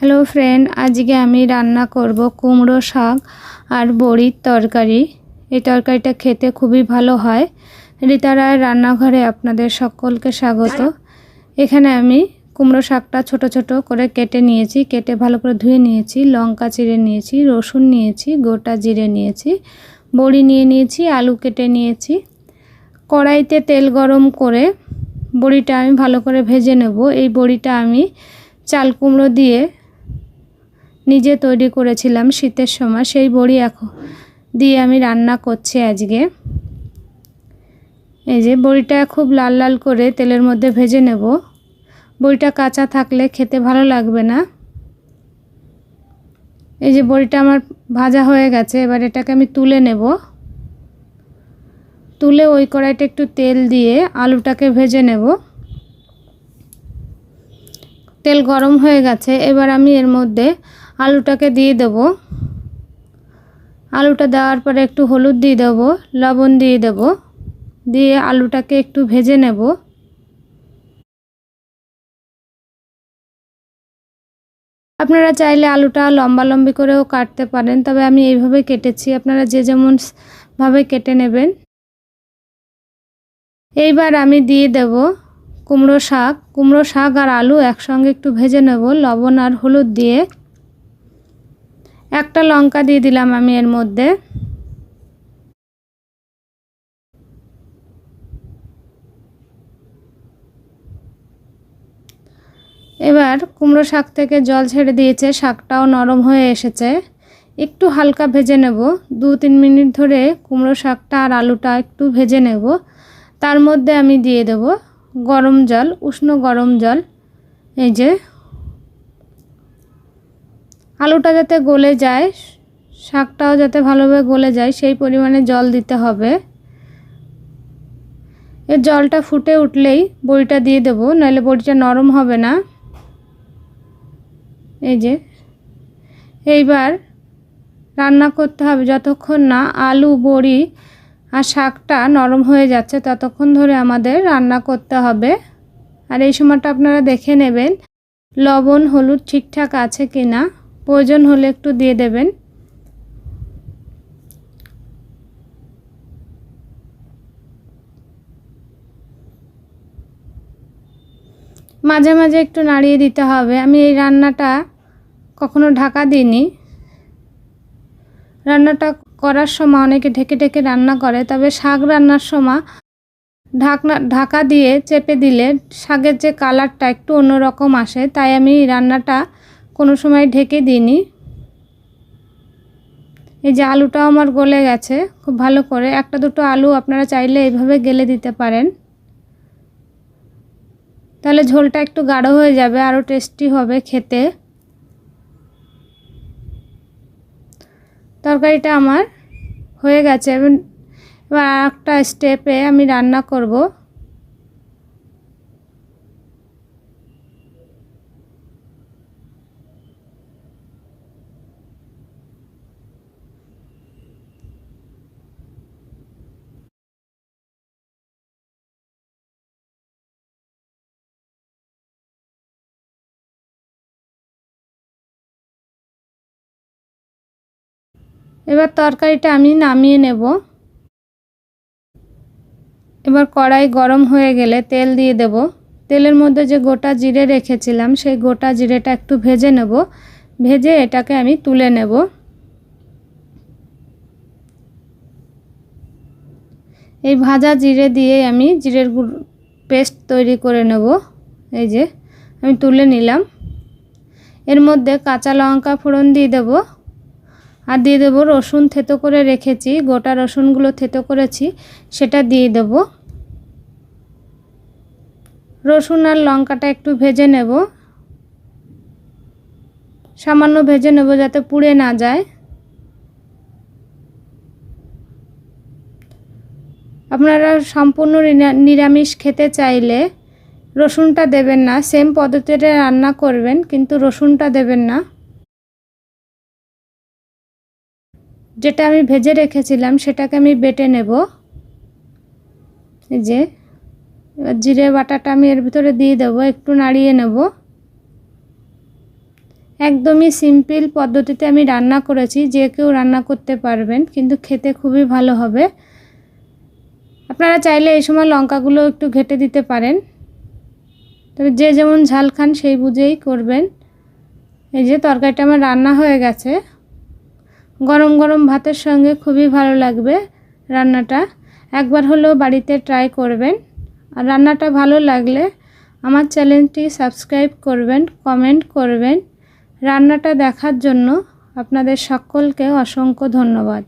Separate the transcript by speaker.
Speaker 1: Hello friend আজকে আমি রান্না করব কুমড়ো শাক আর বড়ির তরকারি। এই তরকারিটা খেতে খুবই ভালো হয়। রীতা রায়ের রান্নাঘরে আপনাদের সকলকে স্বাগত। এখানে আমি কুমড়ো শাকটা ছোট ছোট করে কেটে নিয়েছি। কেটে ভালো করে ধুয়ে নিয়েছি। লঙ্কা চিড়ে নিয়েছি, রসুন নিয়েছি, গোটা জিরে নিয়েছি, বড়ি নিয়ে নিয়েছি, আলু কেটে নিয়েছি। কড়াইতে তেল গরম করে বড়িটা আমি ভালো করে ভেজে নেব। এই বড়িটা আমি চাল কুমড়ো দিয়ে নিজে তৈরি করেছিলাম শীতের সময়। সেই বড়ি এখন দিয়ে আমি রান্না করছি আজকে। এই যে বড়িটা খুব লাল লাল করে তেলের মধ্যে ভেজে নেব। বড়িটা কাঁচা থাকলে খেতে ভালো লাগবে না। এই যে বড়িটা আমার ভাজা হয়ে গেছে, এবার এটাকে আমি তুলে নেব। তুলে ওই কড়াইটা একটু তেল দিয়ে আলুটাকে ভেজে নেব। তেল গরম হয়ে গেছে, এবার আমি এর মধ্যে আলুটাকে দিয়ে দেব। আলুটা দেওয়ার পরে একটু হলুদ দিয়ে দেব, লবণ দিয়ে দেব, দিয়ে আলুটাকে একটু ভেজে নেব। আপনারা চাইলে আলুটা লম্বা লম্বি করেও কাটতে পারেন, তবে আমি এইভাবে কেটেছি, আপনারা যে যেমন ভাবে কেটে নেবেন। এইবার আমি দিয়ে দেব কুমড়ো শাক। কুমড়ো শাক আর আলু একসঙ্গে একটু ভেজে নেব, লবণ আর হলুদ দিয়ে। একটা লঙ্কা দিয়ে দিলাম আমি এর মধ্যে। এবার কুমড়ো শাক থেকে জল ছেড়ে দিয়েছে, শাকটাও নরম হয়ে এসেছে। একটু হালকা ভেজে নেব, দু তিন মিনিট ধরে কুমড়ো শাকটা আর আলুটা একটু ভেজে নেব। তার মধ্যে আমি দিয়ে দেব গরম জল, উষ্ণ গরম জল। এই যে আলুটা যাতে গলে যায়, শাকটাও যাতে ভালোভাবে গলে যায়, সেই পরিমাণে জল দিতে হবে। এর জলটা ফুটে উঠলেই বড়িটা দিয়ে দেবো, নাহলে বড়িটা নরম হবে না। এই যে, এইবার রান্না করতে হবে। যতক্ষণ না আলু, বড়ি আর শাকটা নরম হয়ে যাচ্ছে, ততক্ষণ ধরে আমাদের রান্না করতে হবে। আর এই সময়টা আপনারা দেখে নেবেন, লবণ, হলুদ ঠিকঠাক আছে কি না প্রয়োজন হলে একটু দিয়ে দেবেন। মাঝে মাঝে একটু নাড়িয়ে দিতে হবে। আমি এই রান্নাটা কখনো ঢাকা দিইনি। রান্নাটা করার সময় অনেকে ঢেকে ঢেকে রান্না করে, তবে শাক রান্নার সময় ঢাকনা, ঢাকা দিয়ে চেপে দিলে শাকের যে কালারটা একটু অন্যরকম আসে, তাই আমি রান্নাটা কোনো সময় ঢেকে দিইনি। এই যে আলুটাও আমার গলে গেছে, খুব ভালো করে। একটা দুটো আলু আপনারা চাইলে এইভাবে গেলে দিতে পারেন। তাহলে ঝোলটা একটু গাঢ় হয়ে যাবে, আরও টেস্টি হবে খেতে। তরকারিটা আমার হয়ে গেছে। এবার একটা স্টেপে আমি রান্না করব। এবার তরকারিটা আমি নামিয়ে নেব। এবার কড়াই গরম হয়ে গেলে তেল দিয়ে দেব। তেলের মধ্যে যে গোটা জিরে রেখেছিলাম, সেই গোটা জিরেটা একটু ভেজে নেব। ভেজে এটাকে আমি তুলে নেব। এই ভাজা জিরে দিয়ে আমি জিরের পেস্ট তৈরি করে নেব। এই যে, আমি তুলে নিলাম। এর মধ্যে কাঁচা লঙ্কা ফোড়ন দিয়ে দেবো। আর দিয়ে দেবো রসুন থেতো করে রেখেছি, গোটা রসুনগুলো থেতো করেছি, সেটা দিয়ে দেব। রসুন আর লঙ্কাটা একটু ভেজে নেব। সামান্য ভেজে নেব যাতে পুড়ে না যায়। আপনারা সম্পূর্ণ নিরামিষ খেতে চাইলে রসুনটা দেবেন না সেম পদ্ধতিতে রান্না করবেন, কিন্তু রসুনটা দেবেন না। যেটা আমি ভেজে রেখেছিলাম, সেটাকে আমি বেটে নেব। এই যে, এবার জিরে বাটাটা আমি এর ভিতরে দিয়ে দেবো, একটু নাড়িয়ে নেব। একদমই সিম্পল পদ্ধতিতে আমি রান্না করেছি, যে কেউ রান্না করতে পারবেন, কিন্তু খেতে খুবই ভালো হবে। আপনারা চাইলে এই সময় লঙ্কাগুলো একটু ঘেটে দিতে পারেন। তবে যে যেমন ঝাল খান, সেই বুঝেই করবেন। এই যে, তরকারিটা আমার রান্না হয়ে গেছে। গরম গরম ভাতের সঙ্গে খুবই ভালো লাগবে রান্নাটা। একবার হলেও বাড়িতে ট্রাই করবেন। আর রান্নাটা ভালো লাগলে আমার চ্যানেলটি সাবস্ক্রাইব করবেন কমেন্ট করবেন। রান্নাটা দেখার জন্য আপনাদের সকলকে অসংখ্য ধন্যবাদ।